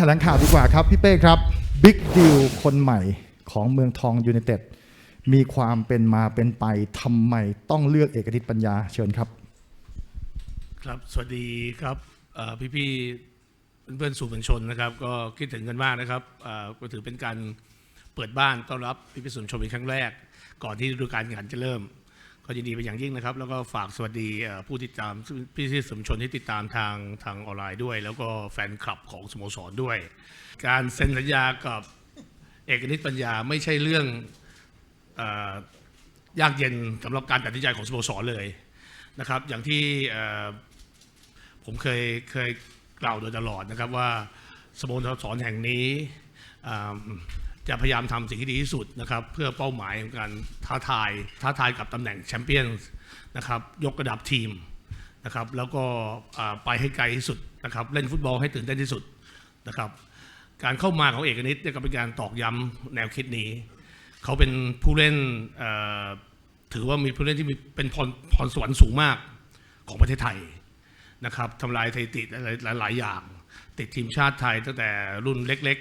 แถลงข่าวดีกว่าครับ พี่เป้ครับบิ๊กดิวคนใหม่ของเมืองทองยูไนเต็ดมีความเป็นมาเป็นไปทำไมต้องเลือกเอกนิตปัญญาเชิญครับ ครับสวัสดีครับพี่พี่ๆเพื่อนๆสื่มวลชนนะครับ ก็คิดถึงกันมากนะครับก็ถือเป็นการเปิดบ้านต้อนรับพี่พี่ๆสื่อมวลชนเป็นครั้งแรก ก่อนที่ฤดูกาลแข่งขันจะเริ่ม ก็ยินดีเป็นอย่างยิ่งนะครับ แล้วก็ฝากสวัสดีผู้ติดตามพี่พี่สมชนที่ติดตามทางทางออนไลน์ด้วย แล้วก็แฟนคลับของสโมสรด้วย การเซ็นสัญญากับเอกนิตปัญญาไม่ใช่เรื่องอยากเย็นสำหรับการตัดสินใจของสโมสรเลยนะครับ อย่างที่ผมเคยเคยกล่าวโดยตลอดนะครับว่าสโมสรแห่งนี้ จะพยายามทำสิ่งที่ดีที่สุดนะครับ เพื่อเป้าหมายของการท้าทายท้าทายกับตำแหน่งแชมเปี้ยนนะครับ ยกระดับทีมนะครับ แล้วก็ไปให้ไกลที่สุดนะครับ เล่นฟุตบอลให้ตื่นเต้นที่สุดนะครับ การเข้ามาของเอกนิตก็เป็นการตอกย้ำแนวคิดนี้ เขาเป็นผู้เล่นถือว่ามีผู้เล่นที่มีเป็นพรพรสวรรค์สูงมากของประเทศไทยนะครับทำลายสถิติหลายหลายๆอย่าง ติดทีมชาติไทยตั้งแต่รุ่นเล็ก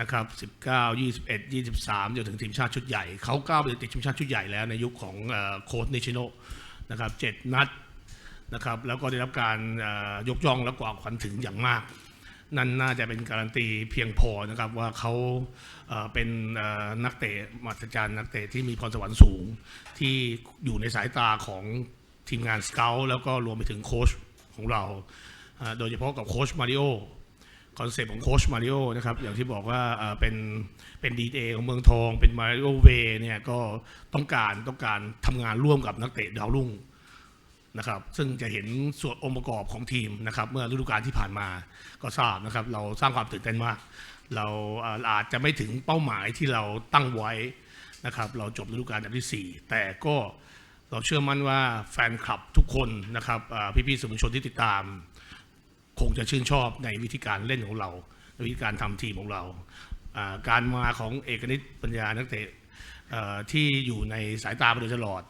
นะครับ19 21 23จนถึงทีมชาติชุดใหญ่เขาก้าวไปติดทีมชาติชุดใหญ่แล้วในยุคของโค้ชนิชิโนนะครับเจ็ดนัดนะครับแล้วก็ได้รับการยกย่องและกว่าขวัญถึงอย่างมาก นั่นน่าจะเป็นการันตีเพียงพอนะครับว่าเขาเป็นนักเตะมหัศจรรย์นักเตะที่มีพรสวรรค์สูง ที่อยู่ในสายตาของทีมงานสเกลแล้วก็รวมไปถึงโค้ชของเราอ่าโดยเฉพาะกับโค้ชมาริโอ คอนเซปต์ของโค้ชมาริโอนะครับอย่างที่บอกว่าเป็นเป็นดีเอของเมืองทอง เป็นมาริโอเวเนี่ยก็ต้องการต้องการทำงานร่วมกับนักเตะดาวรุ่งนะครับซึ่งจะเห็นส่วนองค์ประกอบของทีมนะครับเมื่อฤดูกาลที่ผ่านมาก็ทราบนะครับเราสร้างความตื่นเต้นมากเราอาจจะไม่ถึงเป้าหมายที่เราตั้งไว้นะครับเราจบฤดูกาลอันดับที่ 4 แต่ก็เราเชื่อมั่นว่าแฟนคลับทุกคนนะครับพี่ๆสื่อมวลชนที่ติดตาม คงจะชื่นชอบในวิธีการเล่นของเราในวิธีการทำทีมของเราการมาของเอกนิตปัญญานักเตะที่อยู่ในสายตามาโดยตลอด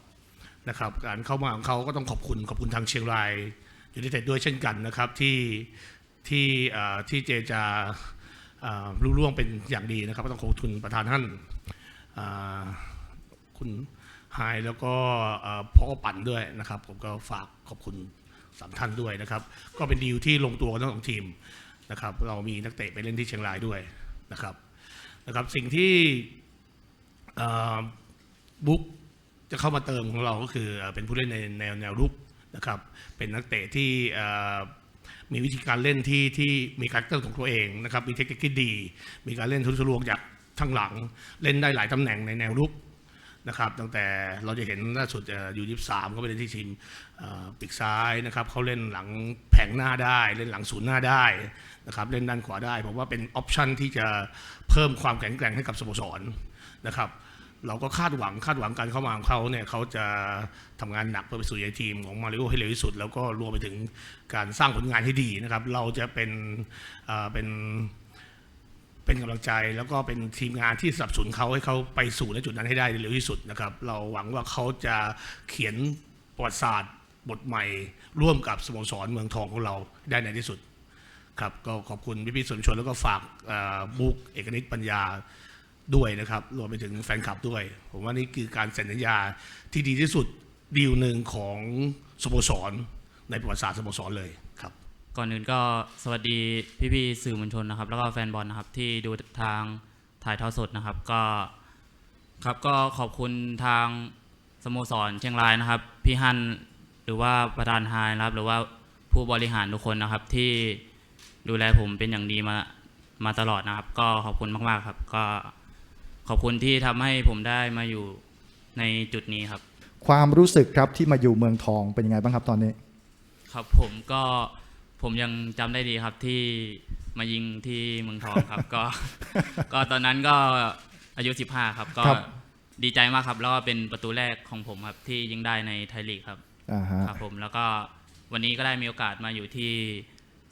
นะครับการเข้ามาของเขาก็ต้องขอบคุณขอบคุณทางเชียงรายยูไนเต็ดด้วยเช่นกันนะครับที่ที่เอ่อที่เจจาเอ่อรู้ร่วงเป็นอย่างดีนะครับต้องขอบคุณประธานท่านคุณไฮแล้วก็พ่อปั่นด้วยนะครับ ผมก็ฝากขอบคุณ สามท่านด้วยนะครับ ก็เป็นดีลที่ลงตัวกันทั้งสองทีมนะครับ เรามีนักเตะไปเล่นที่เชียงรายด้วยนะครับนะครับ สิ่งที่บุ๊กจะเข้ามาเติมของเราก็คือเป็นผู้เล่นในแนวแนวรุกนะครับ เป็นนักเตะที่มีวิธีการเล่นที่ที่มีคาแรคเตอร์ของตัวเองนะครับ มีเทคนิคที่ดี มีการเล่นทุนทะลวงจากทั้งหลัง เล่นได้หลายตำแหน่งในแนวรุก นะครับตั้งแต่เราจะเห็นล่าสุดอยู่ยี่สามเขาไปเล่นที่ทีมปีกซ้ายนะครับเขาเล่นหลังแผงหน้าได้ เล่นหลังศูนย์หน้าได้นะครับเล่นด้านขวาได้ผมว่าเป็นออปชันที่จะเพิ่มความแข็งแกร่งให้กับสโมสรนะครับเราก็คาดหวังคาดหวังการเข้ามาของเขาเนี่ยเขาจะทำงานหนักเพื่อไปสู่ใหญ่ทีมของมาริโอให้เร็วที่สุด แล้วก็รวมไปถึงการสร้างผลงานให้ดีนะครับเราจะเป็นเป็น เป็นกำลังใจแล้วก็เป็นทีมงานที่สนับสนุนเขาให้เขาไปสู่ในจุดนั้นให้ได้เร็วที่สุดนะครับ เราหวังว่าเขาจะเขียนประวัติศาสตร์บทใหม่ ร่วมกับสโมสรเมืองทองของเราได้ในที่สุดครับก็ขอบคุณพี่ๆสื่อมวลชนแล้วก็ฝากบุ๊กเอกนิตปัญญาด้วยนะครับรวมไปถึงแฟนคลับด้วย ผมว่านี่คือการเซ็นสัญญาที่ดีที่สุดดีลหนึ่งของสโมสรในประวัติศาสตร์สโมสรเลยครับ ก่อนอื่นก็สวัสดีพี่ๆสื่อมวลชนนะครับ แล้วก็แฟนบอลนะครับที่ดูทางถ่ายทอดสดนะครับ ก็ครับก็ขอบคุณทางสโมสรเชียงรายนะครับ พี่ฮันหรือว่าประธานไฮายนะครับ หรือว่าผู้บริหารทุกคนนะครับ ที่ดูแลผมเป็นอย่างดีมามาตลอดนะครับ ก็ขอบคุณมากๆครับ ก็ขอบคุณที่ทำให้ผมได้มาอยู่ในจุดนี้ครับ ความรู้สึกครับที่มาอยู่เมืองทองเป็นยังไงบ้างครับตอนนี้ ครับผมก็ ผมยังจำได้ดีครับที่มายิงที่เมืองทองครับ ก็ ก็ตอนนั้นก็อายุ 15 ครับ ก็ครับดีใจมากครับ แล้วก็เป็นประตูแรกของผมครับ ที่ยิงได้ในไทยลีกครับอ่าฮะครับผมแล้วก็วันนี้ก็ได้มีโอกาสมาอยู่ที่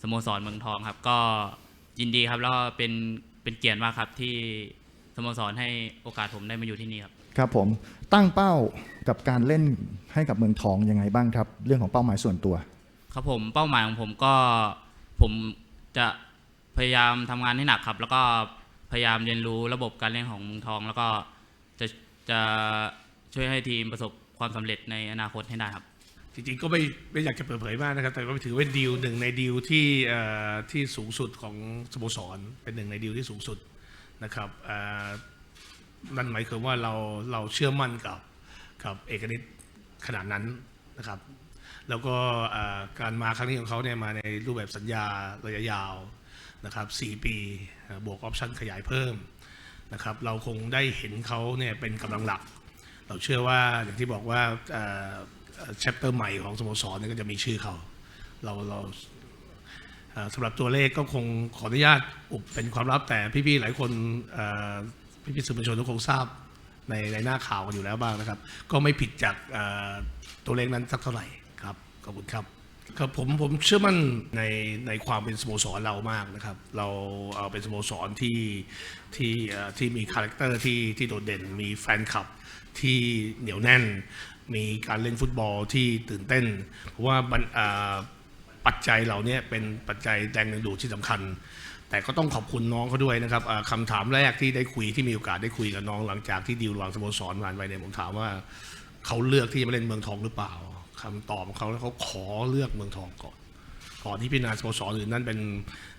สโมสรเมืองทองครับ ก็ยินดีครับแล้วก็เป็นเป็นเกียรติมากครับที่สโมสรให้โอกาสผมได้มาอยู่ที่นี่ครับครับผมตั้งเป้ากับการเล่นให้กับเมืองทองยังไงบ้างครับ เรื่องของเป้าหมายส่วนตัว ครับผมเป้าหมายของผมก็ผมจะพยายามทำงานให้หนักครับ แล้วก็พยายามเรียนรู้ระบบการเล่นของเมืองทอง แล้วก็จะจะช่วยให้ทีมประสบความสำเร็จในอนาคตให้ได้ครับ จริงๆก็ไม่ไม่อยากจะเปิดเผยมากนะครับ แต่ก็ถือเป็นดีลหนึ่งในดีลที่ที่สูงสุดของสโมสรเป็นหนึ่งในดีลที่สูงสุดนะครับอ่อนั่นหมายความว่าเราเราเชื่อมั่นกับกับเอกนิตขนาดนั้นนะครับ แล้วก็การมาครั้งนี้ของเขาเนี่ยมาในรูปแบบสัญญาระยะยาวนะครับ4ปีบวกออปชั่นขยายเพิ่มนะครับเราคงได้เห็นเขาเนี่ยเป็นกำลังหลัก เราเชื่อว่าอย่างที่บอกว่าแชปเตอร์ใหม่ของสโมสรเนี่ยก็จะมีชื่อเขาเราเราสำหรับตัวเลขก็คงขออนุญาตอุบเป็นความลับแต่พี่ๆหลายคนพี่ๆสื่อมวลชนก็คงทราบในในหน้าข่าวกันอยู่แล้วบ้างนะครับ ก็ไม่ผิดจากตัวเลขนั้นสักเท่าไหร่ ครับขอบคุณครับครับผมผมเชื่อมั่นในในความเป็นสโมสรเรามากนะครับ เราเอาเป็นสโมสรที่ที่ที่มีคาแรคเตอร์ที่ที่โดดเด่นมีแฟนคลับที่เหนียวแน่น มีการเล่นฟุตบอลที่ตื่นเต้น เพราะว่าปัจจัยเหล่านี้เป็นปัจจัยแรงดึงดูดที่สำคัญ แต่ก็ต้องขอบคุณน้องเขาด้วยนะครับอ่าคำถามแรกที่ได้คุยที่มีโอกาสได้คุยกับน้องหลังจากที่ดีลวางสโมสรผ่านไปเนี่ยผมถามว่าเขาเลือกที่จะมาเล่นเมืองทองหรือเปล่า คำตอบของเขาแล้วเขาขอเลือกเมืองทองก่อน ก่อนที่พิจารณาสโมสรอื่นนั่นเป็น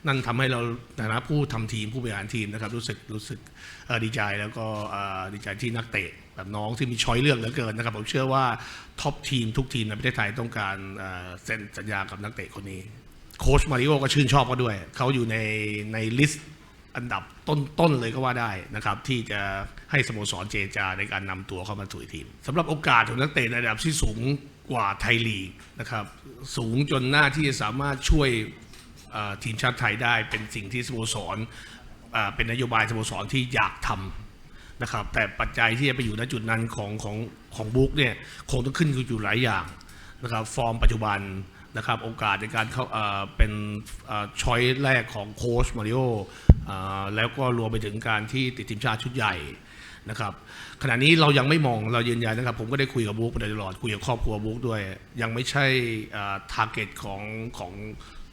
นั่นทำให้เราในฐานะผู้ทำทีมผู้บริหารทีมนะครับรู้สึกรู้สึกดีใจแล้วก็ดีใจที่นักเตะแบบน้องที่มีช้อยเลือกเหลือเกินนะครับผมเชื่อว่าท็อปทีมทุกทีมในประเทศไทยต้องการเอ่อเซ็นสัญญากับนักเตะคนนี้ โค้ชมาริโอก็ชื่นชอบเขาด้วย เขาอยู่ในในลิสต์ อันดับต้นๆเลยก็ว่าได้นะครับ ที่จะให้สโมสรเจจาในการนำตัวเข้ามาสู่ทีมสำหรับโอกาสของนักเตะในระดับที่สูงกว่าไทยลีกนะครับ สูงจนหน้าที่จะสามารถช่วยทีมชาติไทยได้เป็นสิ่งที่สโมสรเป็นนโยบายสโมสรที่อยากทำนะครับ แต่ปัจจัยที่จะไปอยู่ณจุดนั้นของของของบุ๊กเนี่ยคงต้องขึ้นอยู่หลายอย่างนะครับ ฟอร์มปัจจุบันนะครับโอกาสในการเข้าเป็นช้อยแรกของโค้ชมาริโอ แล้วก็รวมไปถึงการที่ติดทีมชาติชุดใหญ่นะครับขณะนี้เรายังไม่มองเรายืนยันนะครับ ผมก็ได้คุยกับบุ๊กมาโดยตลอดคุยกับครอบครัวบุ๊กด้วย ยังไม่ใช่ทาร์เก็ตของของ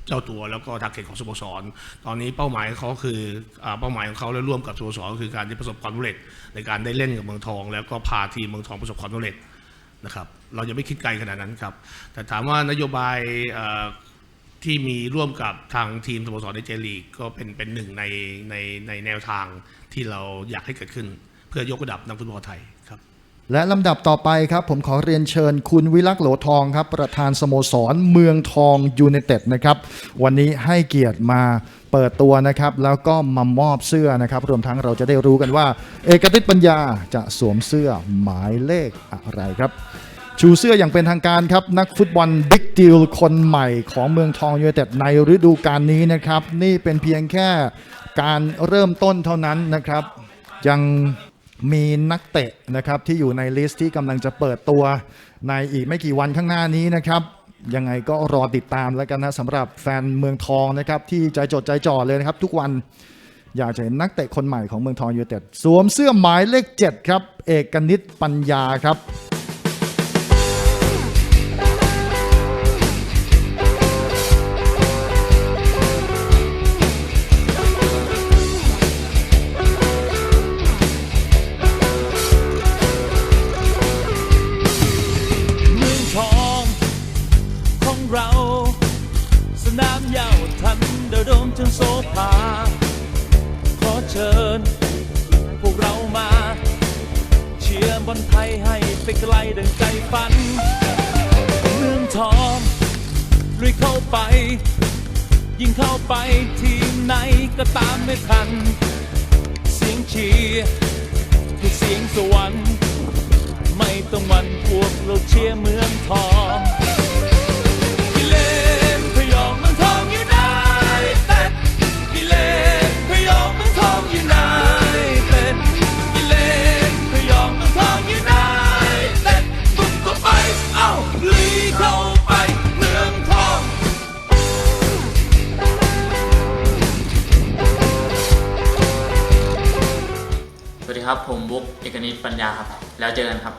เจ้าตัวแล้วก็ทาร์เก็ตของสโมสร ตอนนี้เป้าหมายเขาคืออเป้าหมายของเขาและร่วมกับสโมสรก็คือการที่ประสบความสำเร็จในการได้เล่นกับเมืองทอง แล้วก็พาทีมเมืองทองประสบความสำเร็จนะครับเรายังไม่คิดไกลขนาดนั้นครับ แต่ถามว่านโยบาย ที่มีร่วมกับทางทีมสโมสรในเจลีกก็เป็นเป็นหนึ่งในในในแนวทางที่เราอยากให้เกิดขึ้น เพื่อยกระดับนักฟุตบอลไทยครับ และลำดับต่อไปครับ ผมขอเรียนเชิญคุณวิลักษ์โหลทองครับ ประธานสโมสรเมืองทองยูไนเต็ดนะครับ วันนี้ให้เกียรติมาเปิดตัวนะครับ แล้วก็มามอบเสื้อนะครับ รวมทั้งเราจะได้รู้กันว่า เอกฤทธิ์ปัญญาจะสวมเสื้อหมายเลขอะไรครับ ชูเสื้ออย่างเป็นทางการครับ นักฟุตบอลบิ๊กดิลคนใหม่ของเมืองทองยูไนเต็ดในฤดูกาลนี้นะครับ นี่เป็นเพียงแค่การเริ่มต้นเท่านั้นนะครับ ยังมีนักเตะนะครับที่อยู่ในลิสต์ที่กำลังจะเปิดตัวในอีกไม่กี่วันข้างหน้านี้นะครับยังไงก็รอติดตามแล้วกันนะสำหรับแฟนเมืองทองนะครับที่ใจจดใจจ่อเลยนะครับ ทุกวันอยากจะเห็นนักเตะคนใหม่ของเมืองทองยูไนเต็ดสวมเสื้อหมายเลข 7 ครับ เอกนิตปัญญาครับ ชิญ พวกเรามา เชียร์บอลไทยให้ไปไกลดังใจฝัน เมืองทองลุยเข้าไป ยิ่งเข้าไปทีมไหนก็ตามไม่ทัน เสียงเชียร์คือเสียงสวรรค์ ไม่ต้องหวันพวกเราเชียร์เมืองทอง ผมบุ๊กเอกนิตปัญญาครับ แล้วเจอกันครับ